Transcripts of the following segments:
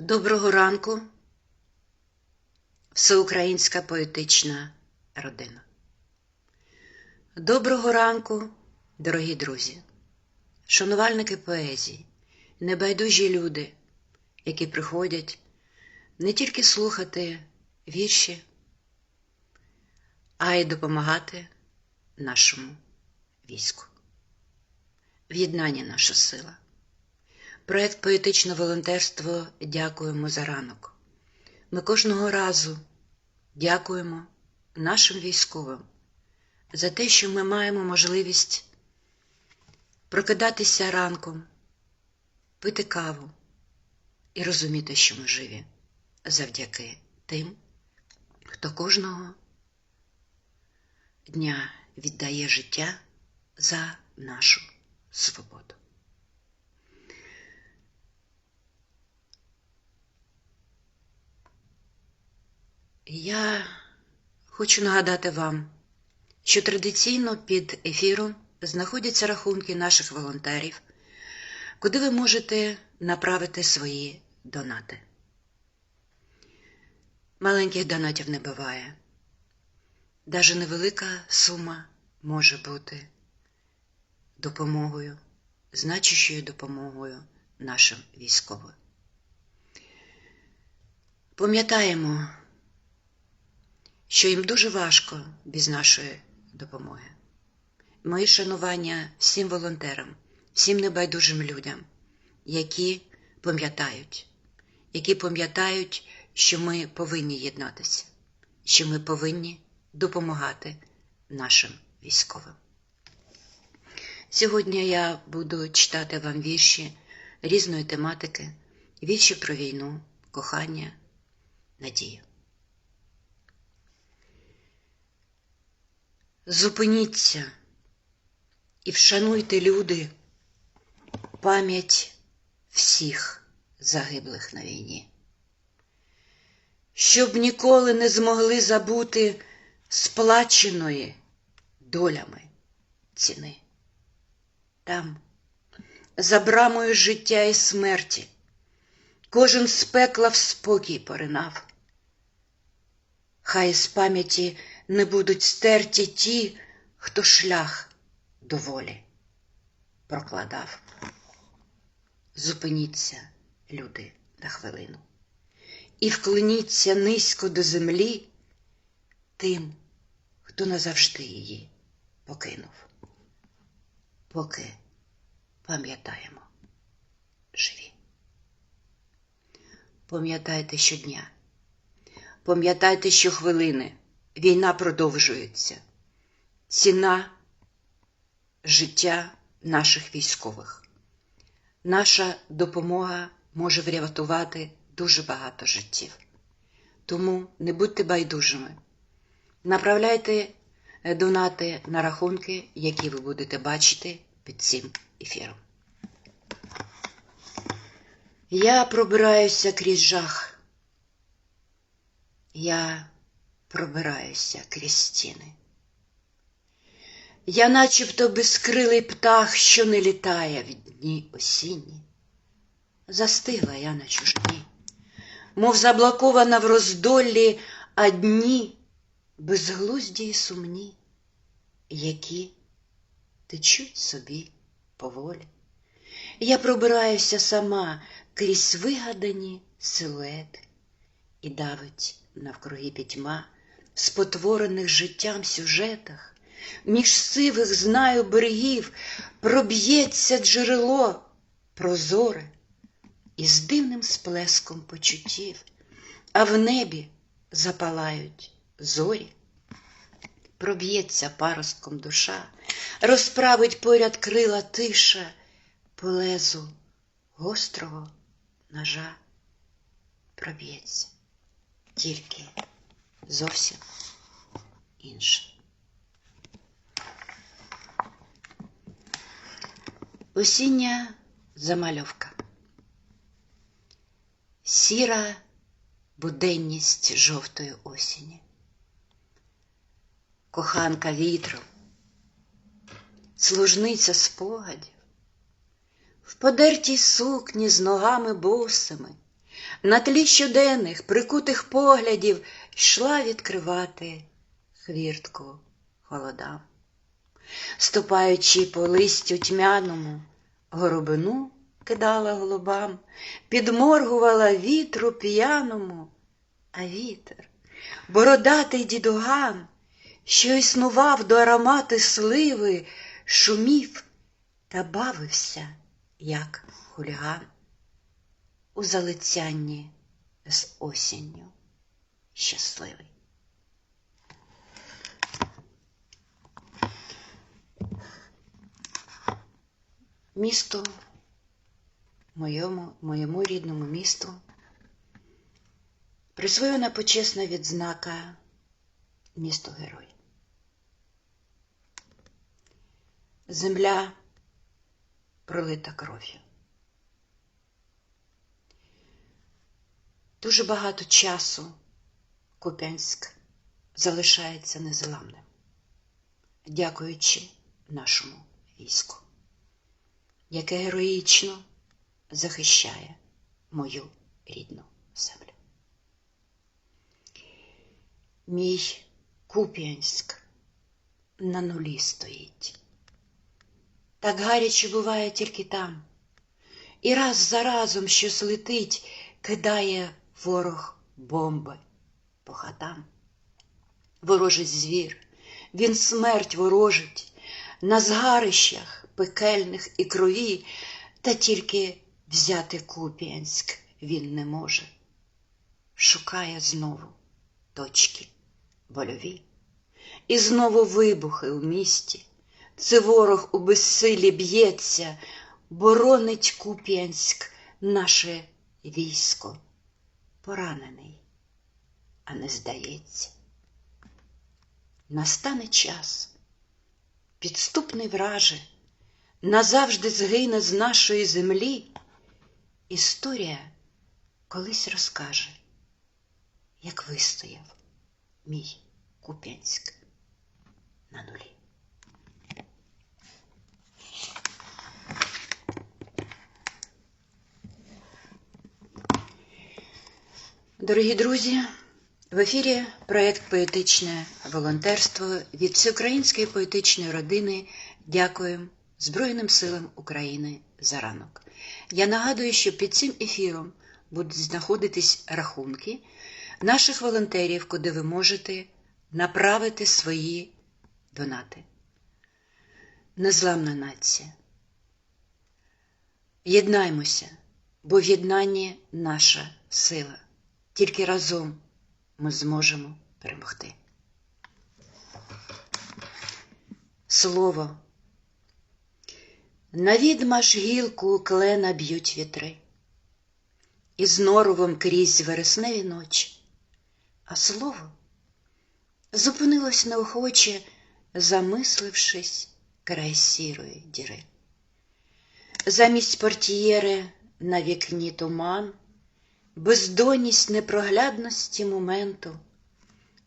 Доброго ранку, всеукраїнська поетична родина. Доброго ранку, дорогі друзі, шанувальники поезії, небайдужі люди, які приходять не тільки слухати вірші, а й допомагати нашому війську. В'єднання наша сила. Проект Поетичне волонтерство дякуємо за ранок. Ми кожного разу дякуємо нашим військовим за те, що ми маємо можливість прокидатися ранком, пити каву і розуміти, що ми живі завдяки тим, хто кожного дня віддає життя за нашу свободу. Я хочу нагадати вам, що традиційно під ефіром знаходяться рахунки наших волонтерів, куди ви можете направити свої донати. Маленьких донатів не буває. Даже невелика сума може бути допомогою, значущою допомогою нашим військовим. Пам'ятаємо, що їм дуже важко без нашої допомоги. Мої шанування всім волонтерам, всім небайдужим людям, які пам'ятають, які пам'ятають, що ми повинні єднатися, що ми повинні допомагати нашим військовим. Сьогодні я буду читати вам вірші різної тематики, вірші про війну, кохання, надію. Зупиніться і вшануйте люди пам'ять всіх загиблих на війні, щоб ніколи не змогли забути сплаченої долями ціни. Там, за брамою життя і смерті, кожен з пекла в спокій поринав. Хай з пам'яті не будуть стерті ті, хто шлях до волі прокладав. Зупиніться, люди, на хвилину, і вклоніться низько до землі тим, хто назавжди її покинув. Поки пам'ятаємо живі. Пам'ятайте щодня, пам'ятайте щохвилини. Війна продовжується. Ціна життя наших військових. Наша допомога може врятувати дуже багато життів. Тому не будьте байдужими. Направляйте донати на рахунки, які ви будете бачити під цим ефіром. Я пробираюся крізь жах. Я пробираюся крізь стіни. Я начебто безкрилий птах, що не літає в дні осінні. Застигла я на чужині, мов заблокована в роздоллі, а дні безглузді й сумні, які течуть собі поволі. Я пробираюся сама крізь вигадані силуети і давить навкруги пітьма спотворених життям сюжетах, між сивих знаю берегів проб'ється джерело прозоре із дивним сплеском почуттів, а в небі запалають зорі. Проб'ється паростком душа, розправить поряд крила тиша, по лезу гострого ножа. Проб'ється. Тільки зовсім інше. Осіння замальовка. Сіра буденність жовтої осені. Коханка вітру, служниця спогадів, в подертій сукні з ногами босими, на тлі щоденних прикутих поглядів йшла відкривати хвіртку холодам. Ступаючи по листю тьмяному, горобину кидала голубам, підморгувала вітру п'яному, а вітер, бородатий дідуган, що існував до аромати сливи, шумів та бавився, як хуліган, у залицянні з осінню щасливий. Місто моєму, моєму рідному місту присвоєна почесна відзнака місто Герой. Земля пролита кров'ю. Дуже багато часу Куп'янськ залишається незламним, дякуючи нашому війську, яке героїчно захищає мою рідну землю. Мій Куп'янськ на нулі стоїть. Так гаряче буває тільки там, і раз за разом щось летить, кидає ворог бомби по хатам. Ворожий звір, він смерть ворожить на згарищах пекельних і крові, та тільки взяти Куп'янськ він не може. Шукає знову точки больові. І знову вибухи у місті. Це ворог у безсилі б'ється, боронить Куп'янськ наше військо. Поранений, а не здається. Настане час, підступний враже, назавжди згине з нашої землі. Історія колись розкаже, як вистояв мій Куп'янськ на нулі. Дорогі друзі, в ефірі проєкт Поетичне волонтерство від всеукраїнської поетичної родини. Дякуємо Збройним силам України за ранок. Я нагадую, що під цим ефіром будуть знаходитись рахунки наших волонтерів, куди ви можете направити свої донати. Незламна нація. Єднаймося, бо в наша сила. Тільки разом ми зможемо перемогти. Слово. На відмаш гілку клена б'ють вітри, і з норовом крізь вересневі ночі, а слово зупинилось неохоче, замислившись край сірої діри. Замість портьєри на вікні туман бездонність непроглядності моменту,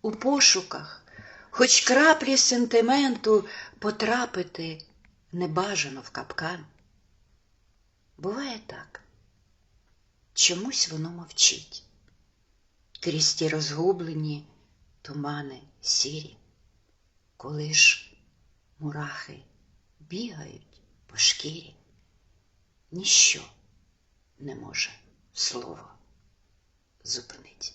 у пошуках, хоч краплі сентименту потрапити небажано в капкан. Буває так, чомусь воно мовчить, крізь ті розгублені тумани сірі, коли ж мурахи бігають по шкірі, ніщо не може слово зупинить.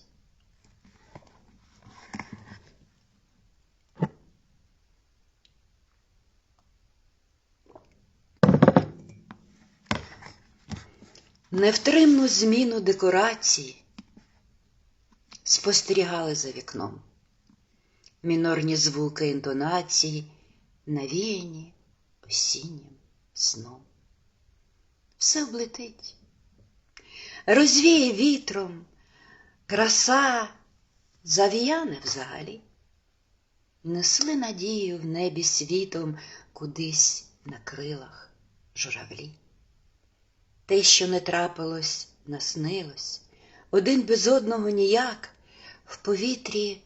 Невтримну зміну декорації спостерігали за вікном. Мінорні звуки інтонації, навіяні осіннім сном. Все облетить, розвіє вітром, краса зав'яне взагалі, несли надію в небі світом кудись на крилах журавлі. Те, що не трапилось, наснилось, один без одного ніяк, в повітрі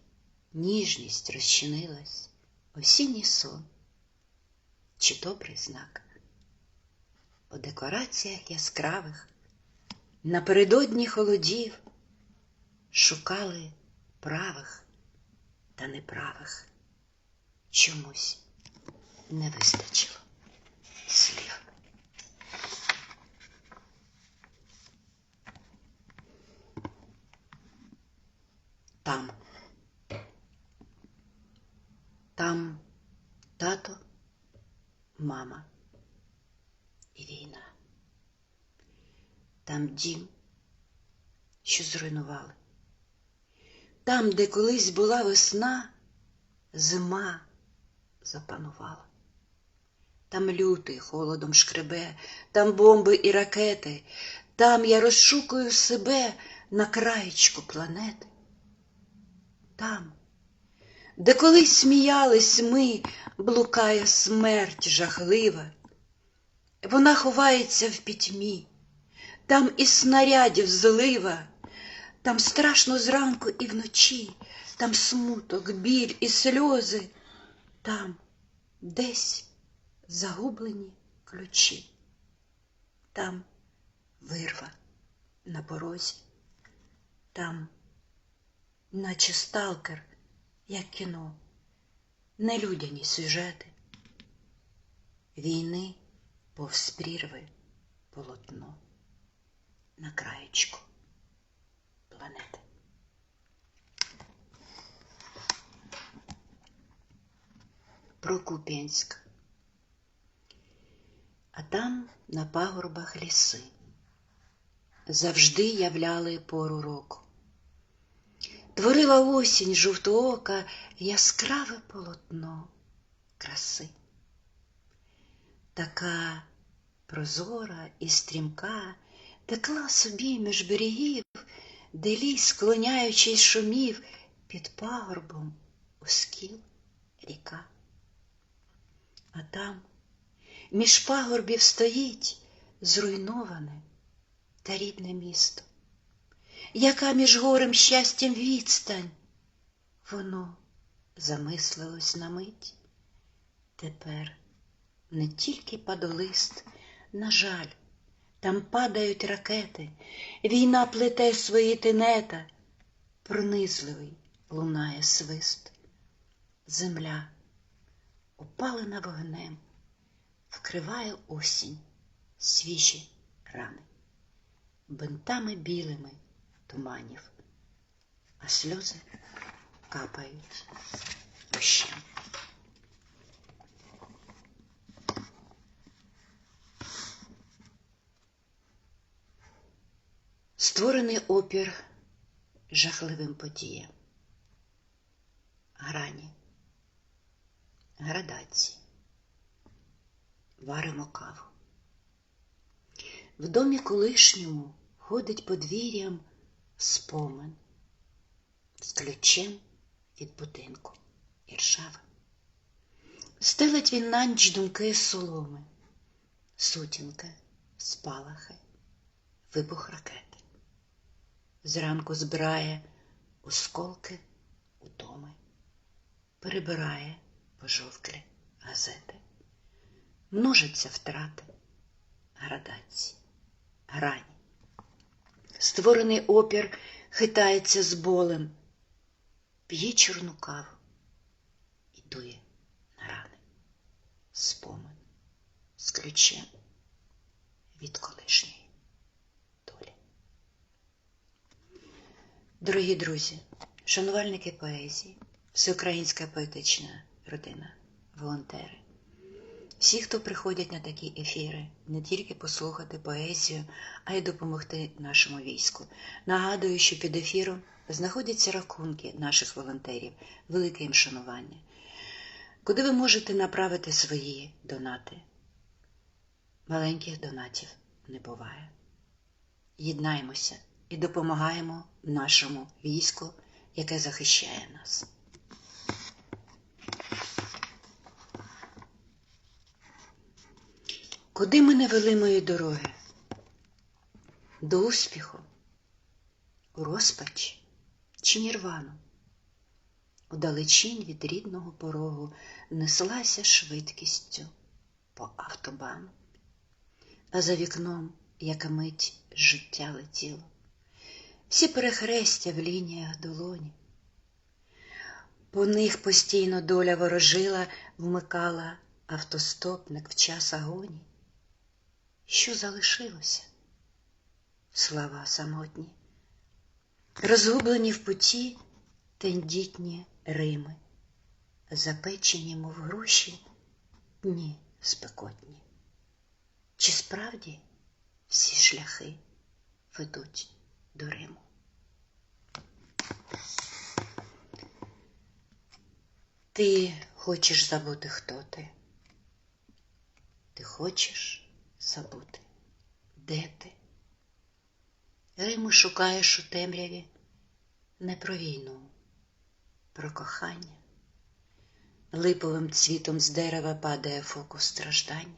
ніжність розчинилась, осінній сон, чи добрий знак. У декораціях яскравих напередодні холодів шукали правих та неправих. Чомусь не вистачило слів. Там. Там тато, мама і війна. Там дім, що зруйнували. Там, де колись була весна, зима запанувала. Там лютий холодом шкребе, там бомби і ракети, там я розшукую себе на краєчку планети. Там, де колись сміялись ми, блукає смерть жахлива, вона ховається в пітьмі, там і снарядів злива, там страшно зранку і вночі, там смуток, біль і сльози, там десь загублені ключі, там вирва на порозі, там, наче сталкер, як кіно, нелюдяні сюжети, війни повз прірви полотно на краєчку планети. Прокуп'янськ. А там на пагорбах ліси завжди являли пору року. Творила осінь жовтоока яскраве полотно краси. Така прозора і стрімка текла собі між берегів, де ліс, склоняючись, шумів під пагорбом ускіл ріка. А там між пагорбів стоїть зруйноване та рідне місто, яка між горем щастям відстань, воно замислилось на мить. Тепер не тільки падолист, на жаль, там падають ракети, війна плете свої тенета, пронизливий лунає свист, земля опалена вогнем, вкриває осінь свіжі рани, бинтами білими туманів, а сльози капають дощем. Створений опір жахливим подіям, грані, градації, варимо каву. В домі колишньому ходить подвір'ям спомин з ключем від будинку іршава. Стелить він на ніч думки соломи, сутінки, спалахи, вибух ракети. Зранку збирає осколки утоми, перебирає пожовклі газети, множаться втрати, градації, грані. Створений опір хитається з болем, п'є чорну каву і дує на рани, спомин з ключем від колишньої Дорогі друзі, шанувальники поезії, всеукраїнська поетична родина, волонтери, всі, хто приходять на такі ефіри, не тільки послухати поезію, а й допомогти нашому війську. Нагадую, що під ефіром знаходяться рахунки наших волонтерів, велике їм шанування, куди ви можете направити свої донати. Маленьких донатів не буває. Єднаймося і допомагаємо нашому війську, яке захищає нас. Куди ми не вели мої дороги? До успіху, у розпач чи нірвану? Удалечінь від рідного порогу неслася швидкістю по автобану, а за вікном яка мить життя летіло, всі перехрестя в лініях долоні. По них постійно доля ворожила, вмикала автостопник в час агоні. Що залишилося? Слава самотні, розгублені в путі тендітні Рими, запечені, мов груші, дні спекотні. Чи справді всі шляхи ведуть до Риму? Ти хочеш забути, хто ти? Ти хочеш забути, де ти? Риму шукаєш у темряві не про війну, про кохання. Липовим цвітом з дерева падає фокус страждання.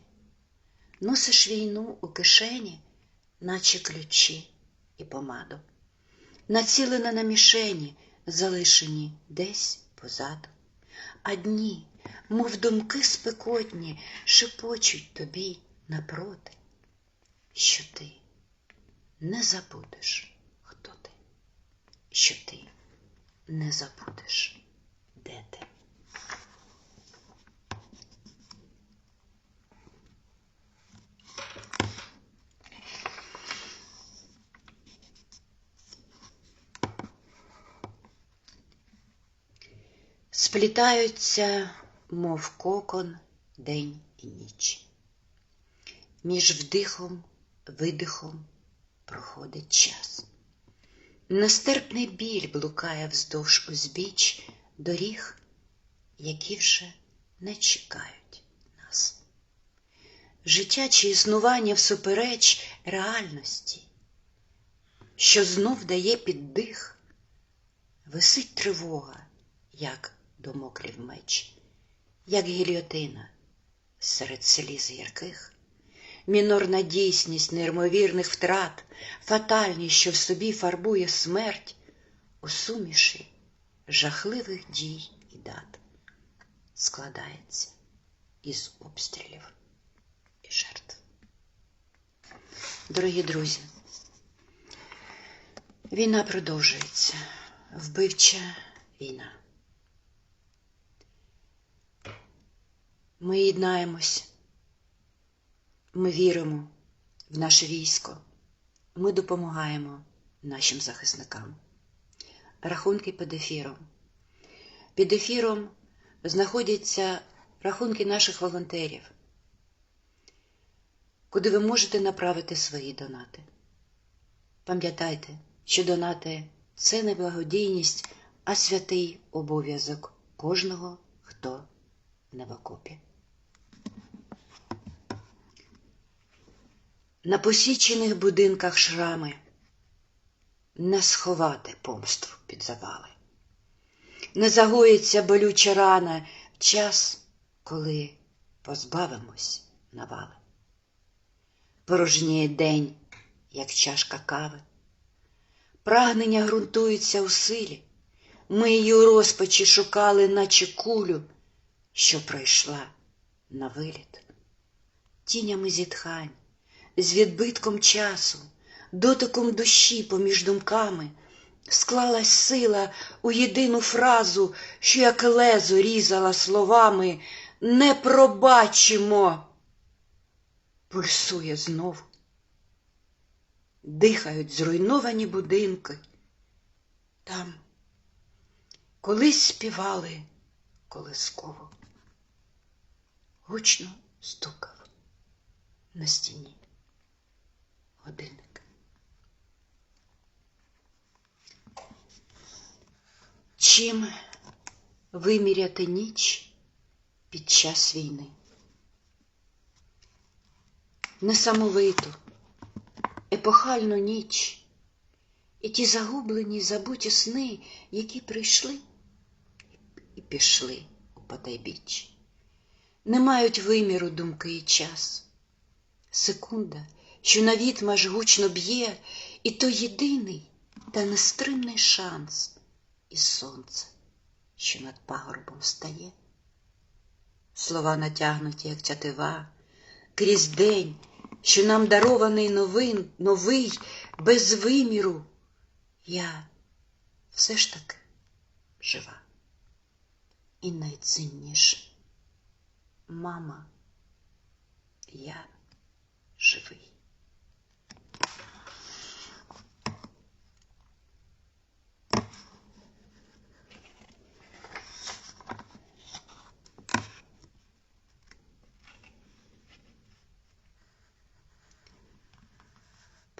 Носиш війну у кишені, наче ключі і помаду, націлена на мішені, залишені десь позаду. А дні, мов думки спекотні, шепочуть тобі напроти, що ти не забудеш, хто ти, що ти не забудеш, де ти. Сплітаються, мов кокон, день і ніч. Між вдихом, видихом проходить час. Нестерпний біль блукає вздовж узбіч доріг, які вже не чекають нас. Життя чи існування всупереч реальності, що знов дає піддих, висить тривога, як домоклів меч, як гільйотина серед сліз ярких, мінорна дійсність неймовірних втрат, фатальність, що в собі фарбує смерть у суміші жахливих дій і дат, складається із обстрілів і жертв. Дорогі друзі, війна продовжується, вбивча війна. Ми єднаємось, ми віримо в наше військо, ми допомагаємо нашим захисникам. Рахунки під ефіром. Під ефіром знаходяться рахунки наших волонтерів, куди ви можете направити свої донати. Пам'ятайте, що донати це не благодійність, а святий обов'язок кожного, хто не в окопі. На посічених будинках шрами не сховати помству під завали, не загоїться болюча рана в час, коли позбавимось навали. Порожніє день, як чашка кави, прагнення ґрунтуються у силі, ми її у розпачі шукали, наче кулю, що пройшла на виліт, тінями зітхань з відбитком часу, дотиком душі поміж думками, склалась сила у єдину фразу, що як лезо різала словами не пробачимо. Пульсує знов. Дихають зруйновані будинки. Там колись співали колисково, гучно стукав на стіні годинник. Чим виміряти ніч під час війни? Несамовиту, епохальну ніч і ті загублені, забуті сни, які прийшли і пішли у потайбіч. Не мають виміру думки і час. Секунда що на відмаш гучно б'є, і то єдиний та нестримний шанс і сонце, що над пагорбом стає. Слова натягнуті, як тятива, крізь день, що нам дарований новин, новий, без виміру, я все ж таки жива. І найцінніше, мама, я живий.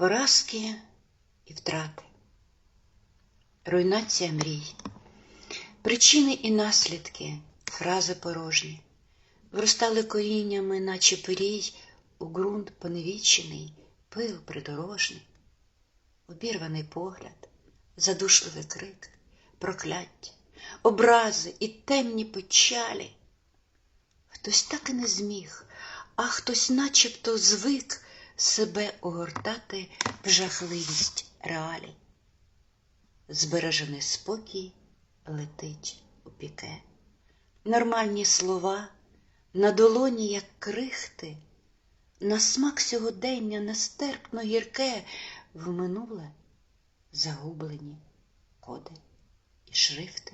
Поразки і втрати, руйнація мрій, причини і наслідки, фрази порожні, вростали коріннями, наче пирій, у ґрунт поневічений, пил придорожний, обірваний погляд, задушливий крик, прокляття, образи і темні печалі. Хтось так і не зміг, а хтось начебто звик себе огортати в жахливість реалій. Збережений спокій летить у піке. Нормальні слова на долоні, як крихти, на смак сьогодення нестерпно гірке, в минуле загублені коди і шрифти.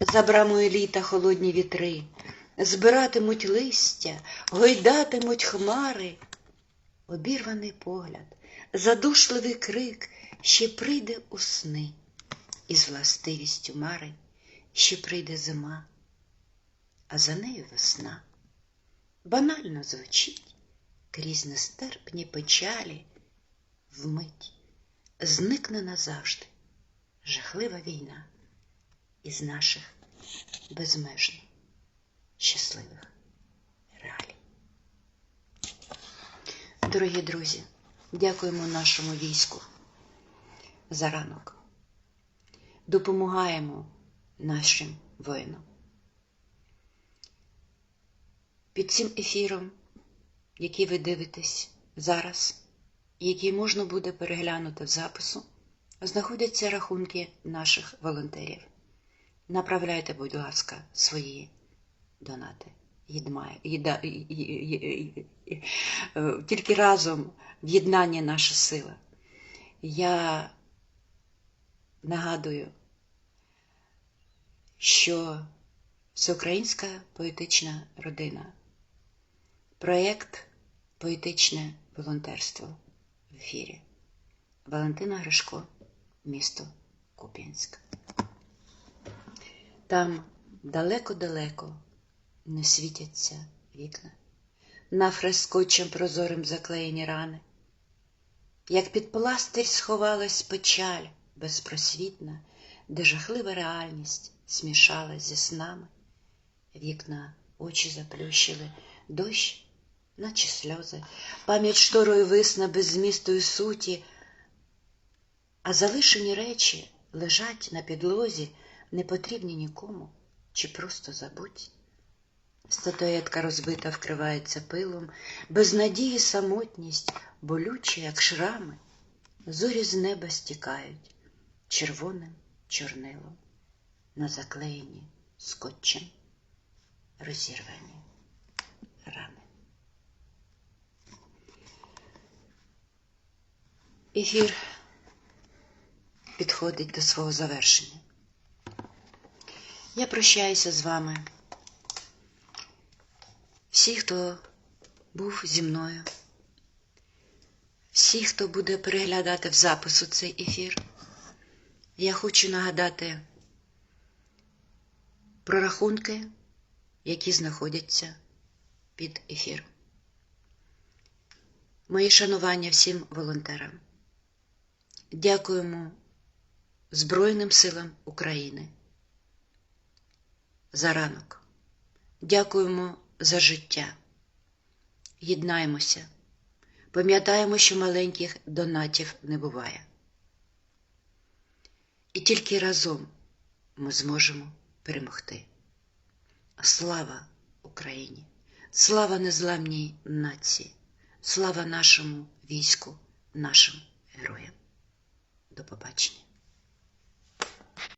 За брамою літа холодні вітри, збиратимуть листя, гойдатимуть хмари обірваний погляд, задушливий крик ще прийде у сни, із властивістю мари ще прийде зима, а за нею весна. Банально звучить крізь нестерпні печалі, вмить зникне назавжди жахлива війна із наших безмежно щасливих реалій. Дорогі друзі, дякуємо нашому війську за ранок. Допомагаємо нашим воїнам. Під цим ефіром, який ви дивитесь зараз, який можна буде переглянути в запису, знаходяться рахунки наших волонтерів. Направляйте, будь ласка, свої донати. Тільки разом в'єднання наша сила. Я нагадую, що всеукраїнська поетична родина, проєкт Поетичне волонтерство в ефірі. Валентина Гришко, місто Куп'янськ. Там далеко-далеко не світяться вікна, нафрескочем прозорим заклеєні рани, як під пластир сховалась печаль безпросвітна, де жахлива реальність смішалась зі снами, вікна очі заплющили, дощ, наче сльози, пам'ять шторою висна без змісту і суті, а залишені речі лежать на підлозі, не потрібні нікому чи просто забуть. Статуетка розбита вкривається пилом, без надії самотність, болючі, як шрами, зорі з неба стікають червоним чорнилом, на заклеєні скотчем розірвані рани. Ефір підходить до свого завершення. Я прощаюся з вами всі, хто був зі мною, всі, хто буде переглядати в запису цей ефір, я хочу нагадати про рахунки, які знаходяться під ефіром. Мої шанування всім волонтерам. Дякуємо Збройним силам України за ранок. Дякуємо за життя. Єднаймося, пам'ятаємо, що маленьких донатів не буває. І тільки разом ми зможемо перемогти. Слава Україні! Слава незламній нації! Слава нашому війську, нашим героям! До побачення!